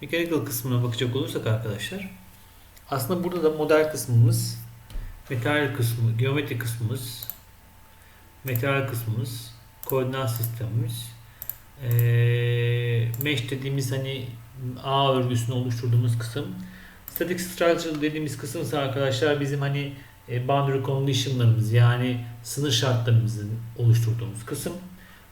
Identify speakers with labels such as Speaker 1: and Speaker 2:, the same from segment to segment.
Speaker 1: Mechanical kısmına bakacak olursak arkadaşlar aslında burada da model kısmımız, metal kısmı, geometri kısmımız, metal kısmımız, koordinat sistemimiz, eee mesh dediğimiz hani ağ örgüsünü oluşturduğumuz kısım, static structure dediğimiz kısım ise arkadaşlar bizim hani e, boundary condition'larımız yani sınır şartlarımızın oluşturduğumuz kısım.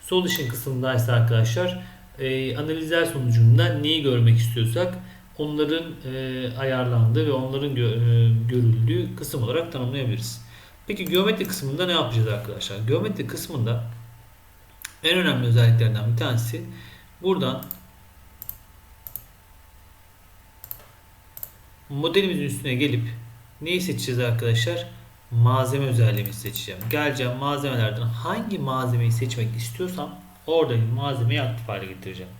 Speaker 1: Solution kısmında ise arkadaşlar e, analizler sonucunda neyi görmek istiyorsak onların e, ayarlandığı ve onların gö- e, görüldüğü kısım olarak tanımlayabiliriz. Peki geometri kısmında ne yapacağız arkadaşlar? Geometri kısmında en önemli özelliklerden bir tanesi buradan modelimizin üstüne gelip neyi seçeceğiz arkadaşlar? Malzeme özelliğimi seçeceğim. Geleceğim malzemelerden hangi malzemeyi seçmek istiyorsam oradaki malzemeyi aktif hale getireceğim.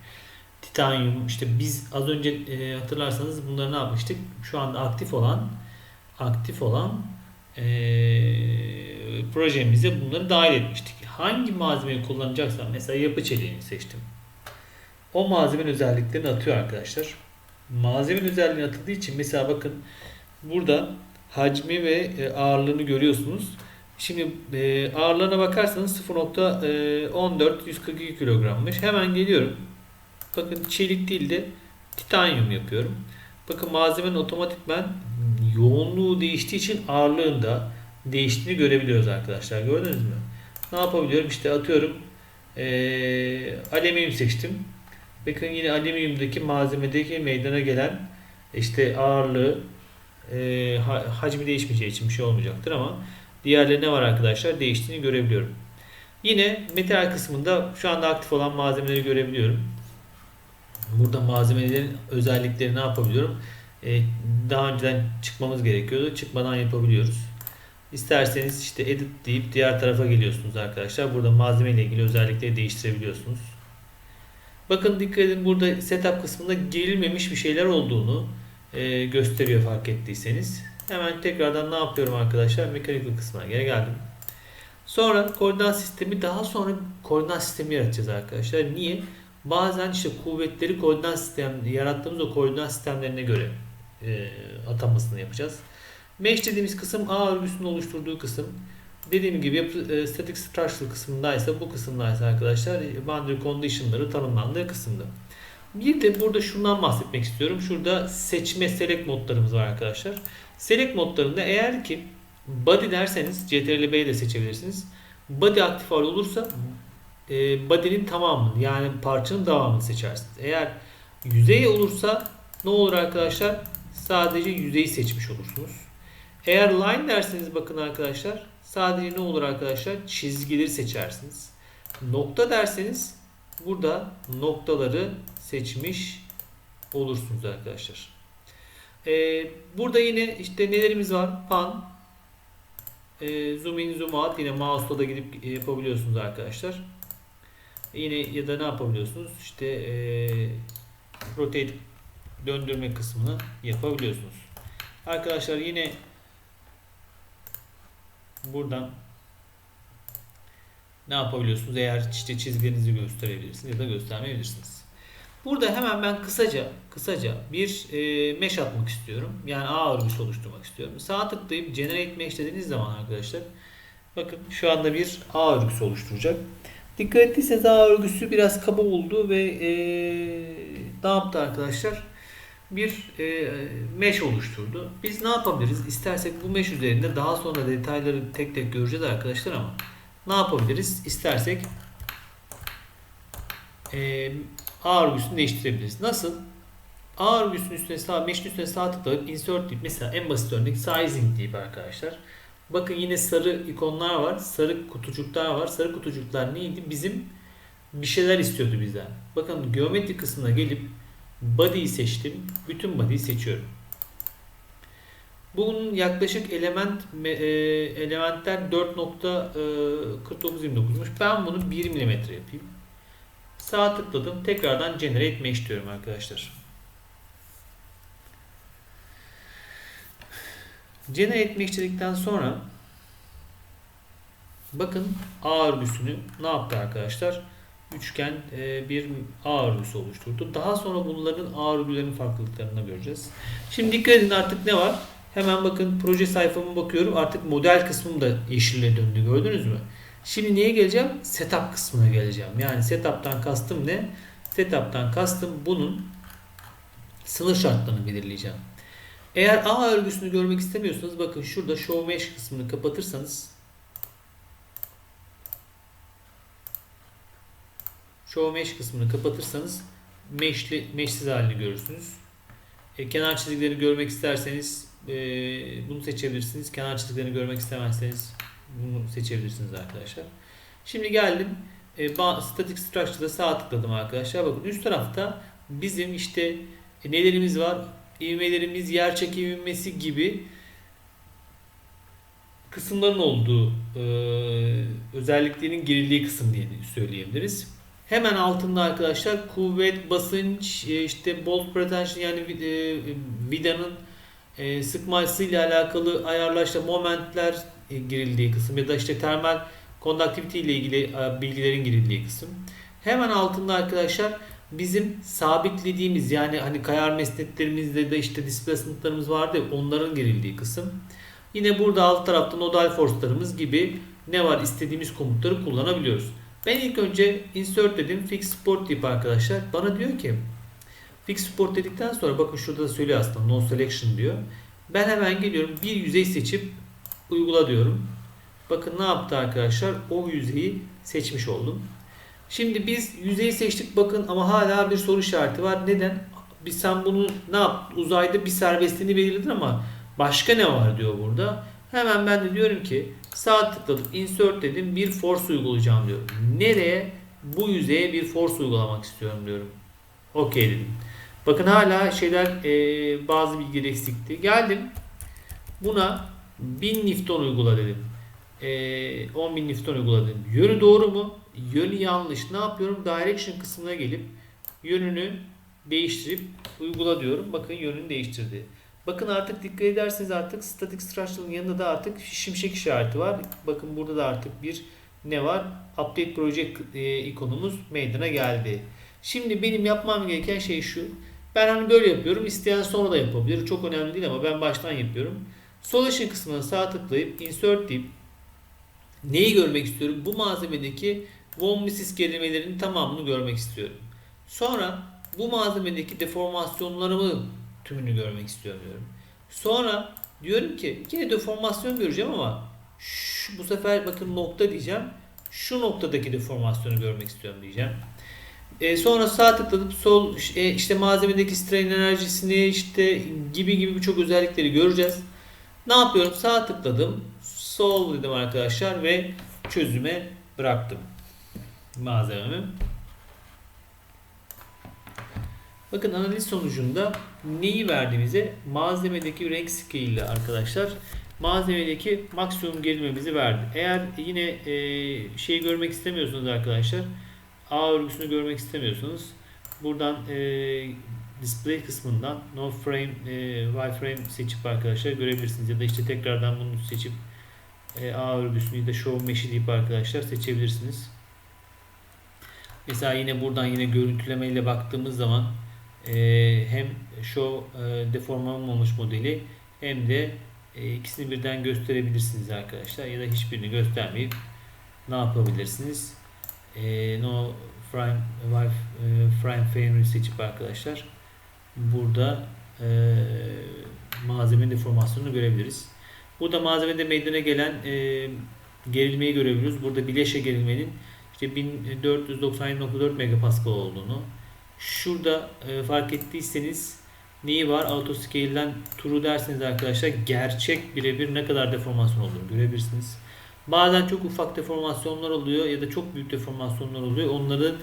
Speaker 1: Titanyum işte biz az önce e, hatırlarsanız bunları ne yapmıştık? Şu anda aktif olan aktif olan e, projemize bunları dahil etmiştik. Hangi malzemeyi kullanacaksam mesela yapı çeliğini seçtim. O malzemenin özelliklerini atıyor arkadaşlar. Malzemenin özelliğini atıldığı için mesela bakın burada hacmi ve e, ağırlığını görüyorsunuz. Şimdi e, ağırlığına bakarsanız 0.14 142 kilogrammış. Hemen geliyorum. Bakın çelik değil de titanyum yapıyorum. Bakın malzemenin otomatikman yoğunluğu değiştiği için ağırlığın da değiştiğini görebiliyoruz arkadaşlar. Gördünüz mü? Ne yapabiliyorum? İşte atıyorum e, alüminyum seçtim. Bakın yine alüminyumdaki malzemedeki meydana gelen işte ağırlığı e, ha- hacmi değişmeyeceği için bir şey olmayacaktır ama diğerleri ne var arkadaşlar değiştiğini görebiliyorum. Yine metal kısmında şu anda aktif olan malzemeleri görebiliyorum. Burada malzemelerin özellikleri ne yapabiliyorum? E, daha önceden çıkmamız gerekiyordu. Çıkmadan yapabiliyoruz. İsterseniz işte edit deyip diğer tarafa geliyorsunuz arkadaşlar. Burada malzeme ile ilgili özellikleri değiştirebiliyorsunuz. Bakın dikkat edin burada setup kısmında gerilmemiş bir şeyler olduğunu e, gösteriyor fark ettiyseniz. Hemen tekrardan ne yapıyorum arkadaşlar? Mechanical kısmına geri geldim. Sonra koordinat sistemi daha sonra koordinat sistemi yaratacağız arkadaşlar. Niye? Bazen işte kuvvetleri koordinat sistem yarattığımız o koordinat sistemlerine göre e, atamasını yapacağız. Mesh dediğimiz kısım ağ örgüsünün oluşturduğu kısım. Dediğim gibi e, static structure kısmındaysa bu kısımdaysa arkadaşlar e, boundary condition'ları tanımlandığı kısımda. Bir de burada şundan bahsetmek istiyorum. Şurada seçme select modlarımız var arkadaşlar. Select modlarında eğer ki body derseniz CTRL B ile seçebilirsiniz. Body aktif hal olursa e, body'nin tamamını yani parçanın devamını seçersiniz. Eğer yüzey olursa ne olur arkadaşlar? Sadece yüzeyi seçmiş olursunuz. Eğer line derseniz bakın arkadaşlar sadece ne olur arkadaşlar? Çizgileri seçersiniz. Nokta derseniz burada noktaları seçmiş olursunuz arkadaşlar. Ee, burada yine işte nelerimiz var? Pan, e, zoom in, zoom out yine mouse'la da gidip yapabiliyorsunuz arkadaşlar. Yine ya da ne yapabiliyorsunuz? İşte e, rotate döndürme kısmını yapabiliyorsunuz. Arkadaşlar yine buradan ne yapabiliyorsunuz? Eğer işte çizgilerinizi gösterebilirsiniz ya da göstermeyebilirsiniz. Burada hemen ben kısaca kısaca bir e, mesh atmak istiyorum. Yani ağ örgüsü oluşturmak istiyorum. Sağ tıklayıp generate mesh dediğiniz zaman arkadaşlar bakın şu anda bir ağ örgüsü oluşturacak. Dikkat ettiyseniz ağ örgüsü biraz kaba oldu ve e, ne yaptı arkadaşlar? Bir e, mesh oluşturdu. Biz ne yapabiliriz? İstersek bu mesh üzerinde daha sonra detayları tek tek göreceğiz arkadaşlar ama ne yapabiliriz? İstersek e, ağ örgüsünü değiştirebiliriz. Nasıl? Ağ örgüsünün üstüne sağ, mesh'in üstüne sağ tıklayıp insert deyip mesela en basit örnek sizing deyip arkadaşlar. Bakın yine sarı ikonlar var. Sarı kutucuklar var. Sarı kutucuklar neydi? Bizim bir şeyler istiyordu bizden. Bakın geometri kısmına gelip body'yi seçtim. Bütün body'yi seçiyorum. Bunun yaklaşık element e, elementler 4.4929'muş. Ben bunu 1 mm yapayım. Sağ tıkladım. Tekrardan generate mesh diyorum arkadaşlar. Generate mesh dedikten sonra bakın ağ örgüsünü ne yaptı arkadaşlar? üçgen e, bir A örgüsü oluşturdu. Daha sonra bunların A örgülerinin farklılıklarını göreceğiz. Şimdi dikkat edin artık ne var? Hemen bakın proje sayfama bakıyorum. Artık model kısmım da yeşile döndü. Gördünüz mü? Şimdi neye geleceğim? Setup kısmına geleceğim. Yani setup'tan kastım ne? Setup'tan kastım bunun sınır şartlarını belirleyeceğim. Eğer A örgüsünü görmek istemiyorsanız bakın şurada Show Mesh kısmını kapatırsanız Show Mesh kısmını kapatırsanız meshli, meshsiz halini görürsünüz. E, kenar çizgilerini görmek isterseniz e, bunu seçebilirsiniz. Kenar çizgilerini görmek istemezseniz bunu seçebilirsiniz arkadaşlar. Şimdi geldim. E, static Structure'da sağ tıkladım arkadaşlar. Bakın üst tarafta bizim işte e, nelerimiz var? ivmelerimiz, yer çekim ivmesi gibi kısımların olduğu e, özelliklerinin girildiği kısım diye söyleyebiliriz. Hemen altında arkadaşlar kuvvet, basınç, e, işte bolt pretension yani e, vidanın e, sıkması ile alakalı ayarlar işte momentler e, girildiği kısım ya da işte termal konduktivite ile ilgili e, bilgilerin girildiği kısım. Hemen altında arkadaşlar bizim sabitlediğimiz yani hani kayar mesnetlerimizde de işte displacement'larımız vardı ya onların girildiği kısım. Yine burada alt tarafta nodal force'larımız gibi ne var istediğimiz komutları kullanabiliyoruz. Ben ilk önce insert dedim fix support deyip arkadaşlar bana diyor ki fix support dedikten sonra bakın şurada da söylüyor aslında no selection diyor. Ben hemen geliyorum bir yüzey seçip uygula diyorum. Bakın ne yaptı arkadaşlar? O yüzeyi seçmiş oldum. Şimdi biz yüzeyi seçtik bakın ama hala bir soru işareti var. Neden? Biz sen bunu ne yap? Uzayda bir serbestliğini belirledin ama başka ne var diyor burada. Hemen ben de diyorum ki sağ tıkladım insert dedim bir force uygulayacağım diyorum. Nereye? Bu yüzeye bir force uygulamak istiyorum diyorum. Okey dedim. Bakın hala şeyler e, bazı bilgiler eksikti. Geldim. Buna 1000 Newton uygula dedim. E, 10.000 Newton uyguladım. Yönü doğru mu? Yönü yanlış. Ne yapıyorum? Direction kısmına gelip yönünü değiştirip uygula diyorum. Bakın yönünü değiştirdi. Bakın artık dikkat ederseniz artık static structure'ın yanında da artık şimşek işareti var. Bakın burada da artık bir ne var? Update project e, ikonumuz meydana geldi. Şimdi benim yapmam gereken şey şu. Ben hani böyle yapıyorum. İsteyen sonra da yapabilir. Çok önemli değil ama ben baştan yapıyorum. Solution kısmına sağ tıklayıp insert deyip neyi görmek istiyorum? Bu malzemedeki von Mises kelimelerinin tamamını görmek istiyorum. Sonra bu malzemedeki deformasyonlarımı tümünü görmek istiyorum diyorum. Sonra diyorum ki yine deformasyon göreceğim ama şu, bu sefer bakın nokta diyeceğim. Şu noktadaki deformasyonu görmek istiyorum diyeceğim. E, sonra sağ tıkladıp sol e, işte malzemedeki strain enerjisini işte gibi gibi birçok özellikleri göreceğiz. Ne yapıyorum? Sağ tıkladım. Sol dedim arkadaşlar ve çözüme bıraktım malzememi. Bakın analiz sonucunda neyi verdiğimize malzemedeki renk scale ile arkadaşlar malzemedeki maksimum gerilmemizi verdi. Eğer yine e, şey görmek istemiyorsunuz arkadaşlar A örgüsünü görmek istemiyorsunuz buradan e, display kısmından no frame e, wireframe seçip arkadaşlar görebilirsiniz ya da işte tekrardan bunu seçip e, A örgüsünü de show mesh'i deyip arkadaşlar seçebilirsiniz. Mesela yine buradan yine görüntüleme ile baktığımız zaman e, hem show e, deforme modeli hem de e, ikisini birden gösterebilirsiniz arkadaşlar ya da hiçbirini göstermeyip ne yapabilirsiniz? E, no frame wife, e, frame frame seçip arkadaşlar burada e, malzeme deformasyonunu görebiliriz. Burada malzemede meydana gelen e, gerilmeyi görebiliyoruz. Burada bileşe gerilmenin işte 1497.4 megapascal olduğunu. Şurada e, fark ettiyseniz neyi var? Autoscale'den true derseniz arkadaşlar gerçek birebir ne kadar deformasyon olduğunu görebilirsiniz. Bazen çok ufak deformasyonlar oluyor ya da çok büyük deformasyonlar oluyor. Onları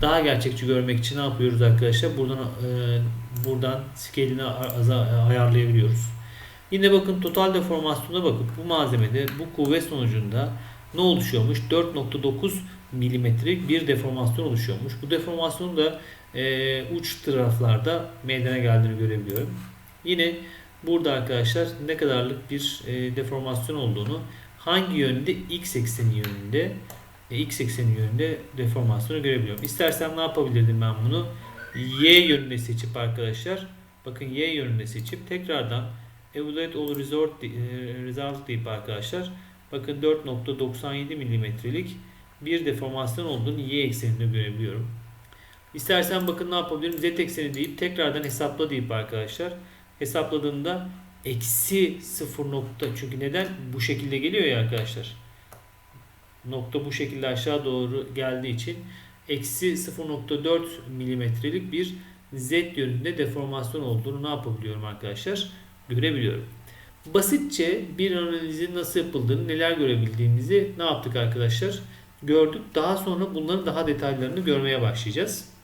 Speaker 1: daha gerçekçi görmek için ne yapıyoruz arkadaşlar? Buradan e, buradan scale'ini ayarlayabiliyoruz. Yine bakın total deformasyona bakıp bu malzemede bu kuvvet sonucunda ne oluşuyormuş? 4.9 milimetrelik bir deformasyon oluşuyormuş. Bu deformasyonun da e, uç taraflarda meydana geldiğini görebiliyorum. Yine burada arkadaşlar ne kadarlık bir e, deformasyon olduğunu hangi yönde x ekseni yönünde e, x ekseni yönünde deformasyonu görebiliyorum. İstersem ne yapabilirdim ben bunu? Y yönünde seçip arkadaşlar bakın Y yönünde seçip tekrardan Evaluate all result, e, result deyip arkadaşlar bakın 4.97 milimetrelik bir deformasyon olduğunu Y ekseninde görebiliyorum. İstersen bakın ne yapabilirim? Z ekseni deyip tekrardan hesapla deyip arkadaşlar hesapladığımda eksi 0 nokta çünkü neden bu şekilde geliyor ya arkadaşlar nokta bu şekilde aşağı doğru geldiği için eksi 0.4 milimetrelik bir Z yönünde deformasyon olduğunu ne yapabiliyorum arkadaşlar görebiliyorum. Basitçe bir analizin nasıl yapıldığını neler görebildiğimizi ne yaptık arkadaşlar gördük. Daha sonra bunların daha detaylarını görmeye başlayacağız.